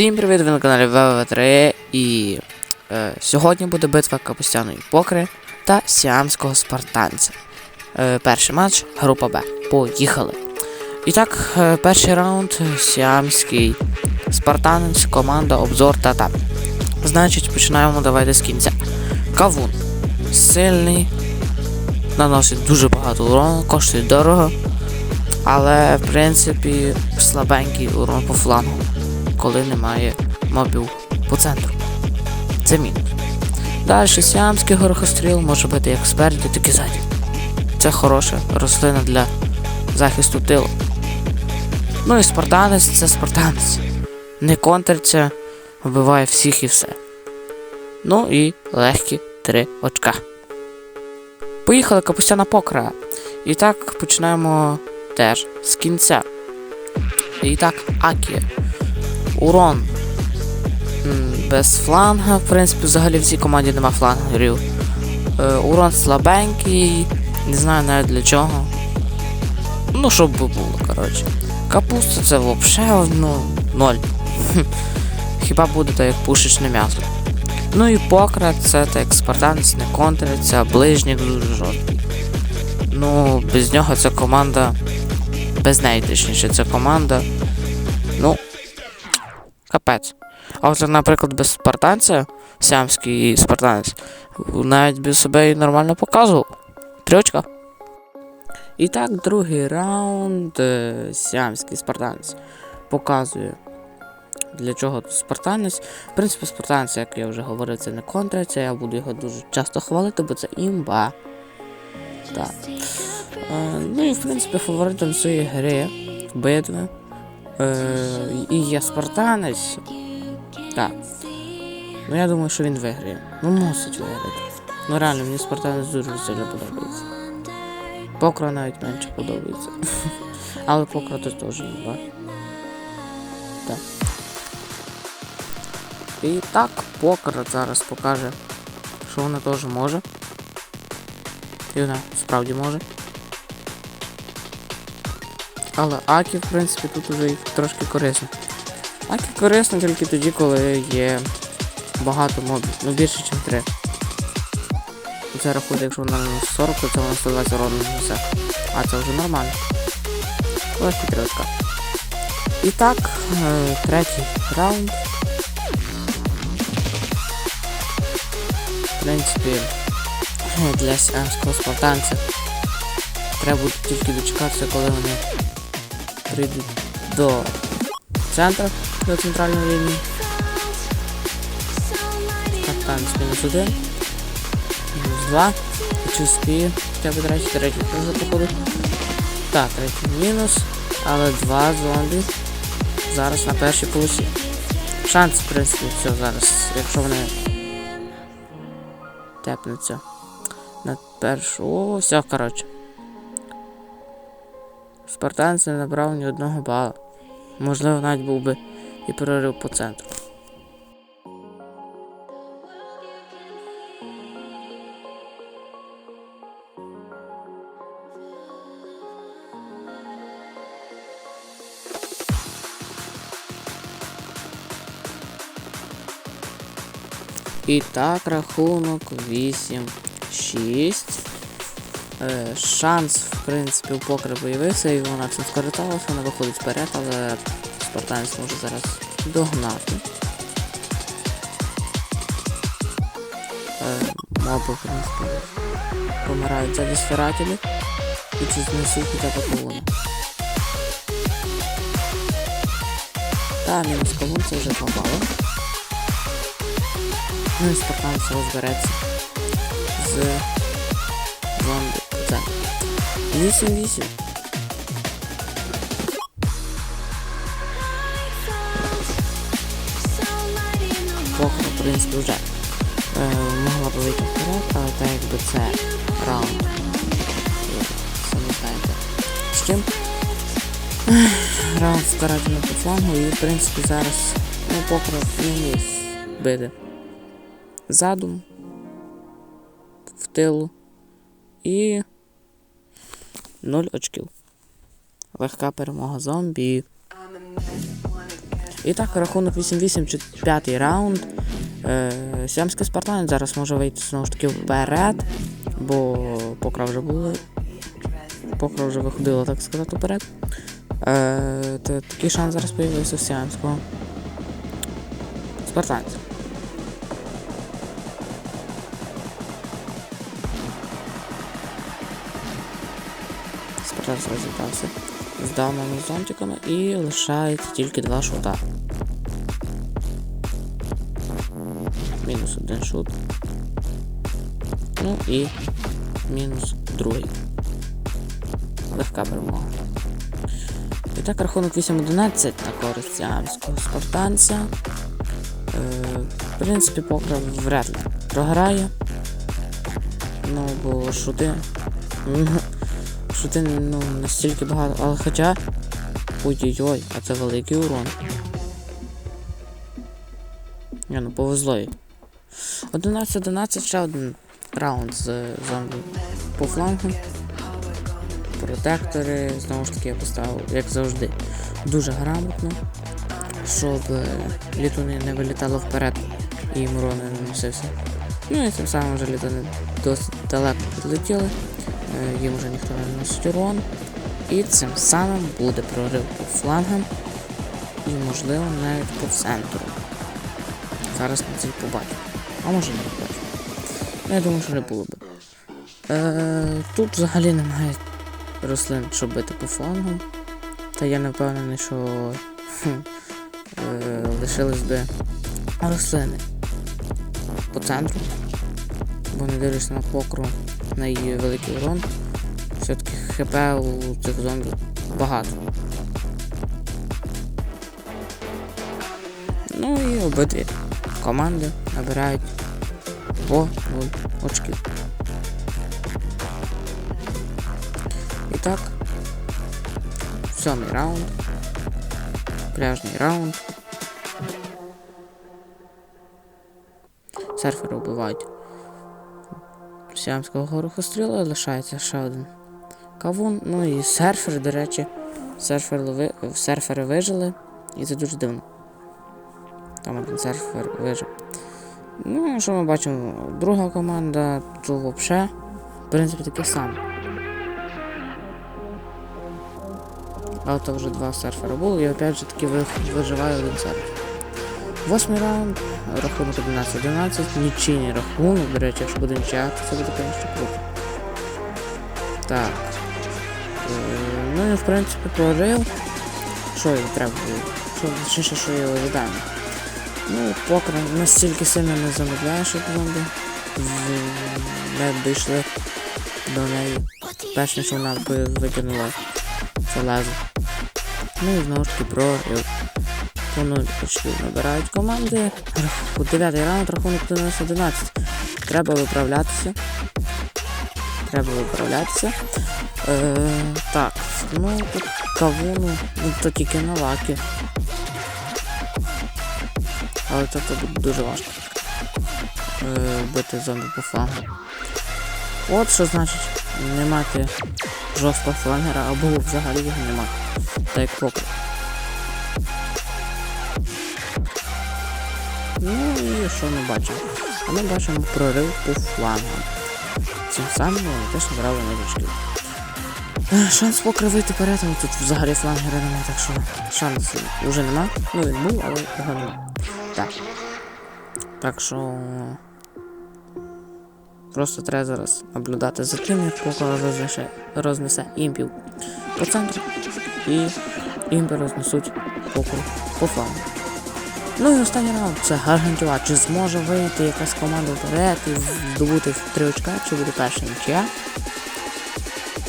Всім привіт, ви на каналі ВВ3 і е, сьогодні буде битва Капустяної Покри та Сіамського спартанця. Е, перший матч, група Б. Поїхали. І так, е, перший раунд Сіамський спартанець, команда, обзор та та. Значить, починаємо давайте з кінця. Кавун. Сильний, наносить дуже багато урону, коштує дорого. Але в принципі слабенький урон по флангу коли немає мобів по центру. Це мінус. Далі сіамський горохостріл може бути як спереді, так і ззаді. Це хороша рослина для захисту тилу. Ну і спартанець це спартанець. Не контриться, вбиває всіх і все. Ну і легкі три очка. Поїхали капустяна покра. І так починаємо теж з кінця. І так, Акія. Урон. Без фланга, в принципі, взагалі в цій команді нема флангерів. Е, урон слабенький, не знаю навіть для чого. Ну, щоб би було, коротше. Капуста це взагалі ну, ноль. Хіба буде так як пушечне м'ясо. Ну і покра це так як спартанець не контриться, а ближніх дуже жорсткий. Ну, без нього ця команда. Без неї точніше, ця команда. Капець. А от, наприклад, без спартанця, сямський спартанець, навіть без себе і нормально показував. Трьочка. І так, другий раунд. е, Сямський спартанець показує. Для чого тут спартанець. В принципі, спартанець, як я вже говорив, це не контрація, я буду його дуже часто хвалити, бо це імба. Так. Е, ну і в принципі фаворитом цієї гри битви. Е, і є спартанець. Так. Ну я думаю, що він виграє. Ну мусить виграти. Ну реально, мені спартанець дуже сильно подобається. Покра навіть менше подобається. Але покра тут теж є. Так. І так, покра зараз покаже, що вона теж може. І вона справді може. Але Акі, в принципі, тут уже трошки корисно. Акі корисно тільки тоді, коли є багато мобів. Ну більше, ніж 3. Це рахує, якщо вона 40, то це вона 120 урону несе. А це вже нормально. Легкі трьошка. І так, е, третій раунд. В принципі, для сіамського спартанця треба буде тільки дочекатися, коли вони прийдуть до центру, до центральної лінії. Спартанець мінус один. Мінус два. Чи успіє? Хоча б третій, третій вже походить. Так, третій мінус. Але два зомбі зараз на першій полосі. Шанс, в принципі, все зараз, якщо вони тепнуться на першу. О, все, коротше. Спартанець не набрав ні одного бала. Можливо, навіть був би і прорив по центру. І так, рахунок 8-6. Е, шанс, в принципі, у покри появився, і вона цим скористалася, вона виходить вперед, але спартанець може зараз догнати. Е, в принципі, помирають за дисфератілі і чи знесуть хоча б колону. Та, мінус колон, це вже попало. Ну і спартанець розбереться з. 8-8. Поки, в принципі, вже е, могла б вийти вперед, але так якби це раунд. Самі знаєте. З чим? Раунд з по флангу і в принципі зараз ну не вміє бити. Задум в тилу і 0 очків. Легка перемога зомбі. І так, рахунок 8-8, чи п'ятий раунд. Е, Сіамський спартанець зараз може вийти знову ж таки вперед, бо покра вже були. Покра вже виходила, так сказати, вперед. Е, та- такий шанс зараз появився у Сіамського. Спартанця. Спартанець розібрався з даними зонтиками і лишається тільки два шута. Мінус один шут. Ну і мінус другий. Легка перемога. І так рахунок 8-11 на користь сіамського спартанця. Е, в принципі, покра вряд ли програє. Ну, бо шути. Ну, Шути ну, настільки багато. Але хоча. Ой-ой-ой, а це великий урон. Ні, ну повезло їй. 11-11 ще один раунд з зомбі по флангу. Протектори, знову ж таки, я поставив, як завжди, дуже грамотно, щоб е, літуни не вилітали вперед і їм урон не наносився. Ну і тим самим вже літуни досить далеко підлетіли, їм вже ніхто не наносить урон. І цим самим буде прорив по флангам і, можливо, навіть по центру. Зараз ми це й побачимо. А може не побачимо. Ну, я думаю, що не було би. Е, тут взагалі немає рослин, щоб бити по флангу. Та я не впевнений, що е, лишились би рослини по центру. Бо не дивлюсь на покру її великий урон. Все-таки ХП у цих зомбі багато. Ну і обидві команди набирають по 0 очків. І так, сьомий раунд. Пляжний раунд. Серфери вбивають Сіамського горохостріла, лишається ще один кавун. Ну і серфер, до речі, серфер лови... серфери вижили, і це дуже дивно. Там один серфер вижив. Ну, що ми бачимо? Друга команда, то взагалі, в принципі, таке саме. Але то вже два серфера було, і опять же таки ви- виживає один серфер. Восьмий раунд, рахунок 11-11, нічийний рахунок, до речі, якщо буде нічия, це буде, звісно, круто. Так. Е, Ну і в принципі прорив. Що їм треба? Що, точніше, що його віддаємо. Ну, покра настільки сильно не замедляє, зомбі в- не дійшли до неї. Перш ніж вона викинула це лезо. Ну і знову ж таки прорив. По 0 очків набирають команди. У 9 раунд рахунок 11-11. Треба виправлятися. Треба виправлятися. Е, так, ну тут кавуну, ну то тільки на лаки. Але це буде дуже важко. Е, бити зомбі по флангу. От що значить не мати жорсткого флангера або взагалі його не мати. Так як покер. Ну і що ми бачимо? А ми бачимо прорив по флангам. Цим самим вони теж набрали новички. Шанс покривити але тут взагалі флангера немає, так що шансу вже нема. Ну він був, але його нема. Так. Так що. Просто треба зараз наблюдати за тим, як поки рознесе, рознесе імпів по центру. І імпи рознесуть покру по флангу. Ну і останній раунд це Гаргантюа. Чи зможе вийти якась команда вперед і здобути три очка, чи буде перша нічия?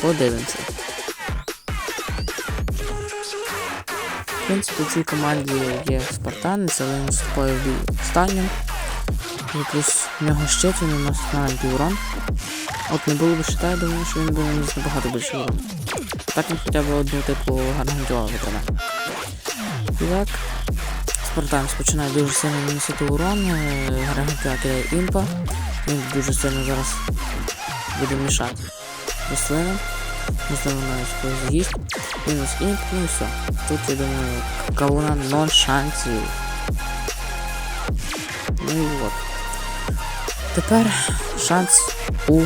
Подивимося. В принципі, в цій команді є спартанець, але він вступає в бій останнім. І плюс в нього щит, він наносить маленький урон. От не було б щита, я думаю, що він би наніс набагато більше урон. Так він хоча б одну типу гаргантюа витримає. І так, Спартанець починає дуже сильно наносити урон, Гаргантюа кидає імпа. Він дуже сильно зараз буде мішати рослинам. Можливо, навіть з'їсть. Мінус імп, ну і все. Тут, я думаю, кавуна ноль шансів. Ну і от. Тепер шанс у.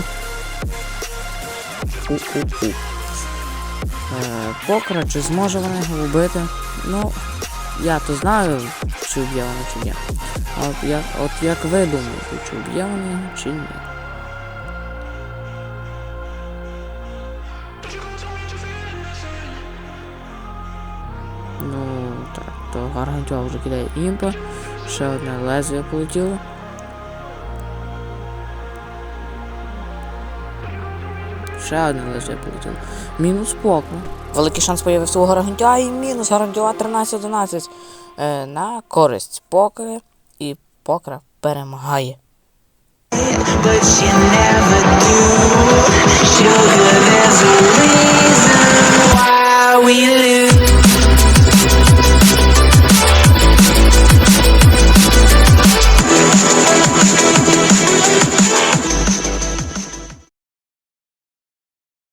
У у у. Е, покера, чи зможе вона його вбити? Ну, я то знаю, чи вб'є вона, чи ні. А от як, от як ви думаєте, чи вб'є вона чи ні? Ну, так, то Гаргантюа вже кидає імпа. Ще одне лезвие полетіло. Ще один лезвие полетів. Мінус покра. Великий шанс появився у Гаргантюа і мінус Гаргантюа 13-11 е, на користь покри. І покра перемагає. but you never do. Sugar, there's a reason why we live.